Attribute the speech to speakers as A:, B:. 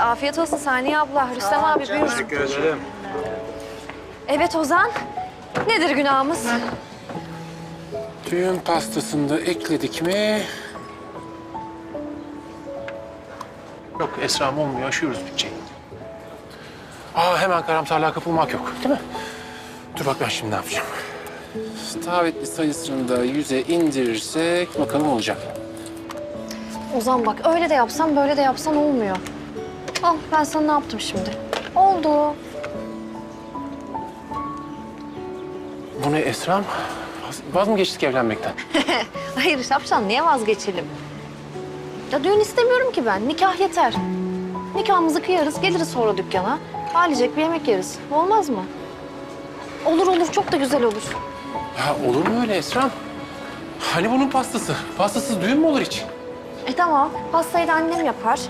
A: Afiyet olsun Saniye abla. Rüstem abi buyur.
B: Teşekkür ederim.
A: Evet Ozan. Nedir günahımız?
B: Düğün pastasını da ekledik mi? Yok Esra'm olmuyor. Aşıyoruz bütçeyi. Aa hemen karamsarlığa kapılmak yok değil mi? Dur bak ben şimdi ne yapacağım. Davetli sayısını da yüze indirirsek bakalım olacak.
A: Ozan bak öyle de yapsan böyle de yapsan olmuyor. Al ben sana ne yaptım şimdi? Oldu.
B: Bu ne Esra'm? Vaz, vaz mı geçtik evlenmekten?
A: Hayır şapşal niye vazgeçelim? Ya düğün istemiyorum ki ben. Nikah yeter. Nikahımızı kıyarız, geliriz sonra dükkana. Ailecek bir yemek yeriz. Olmaz mı? Olur olur, çok da güzel olur.
B: Ya olur mu öyle Esra'm? Hani bunun pastası? Pastasız düğün mü olur hiç?
A: E tamam, pastayı da annem yapar.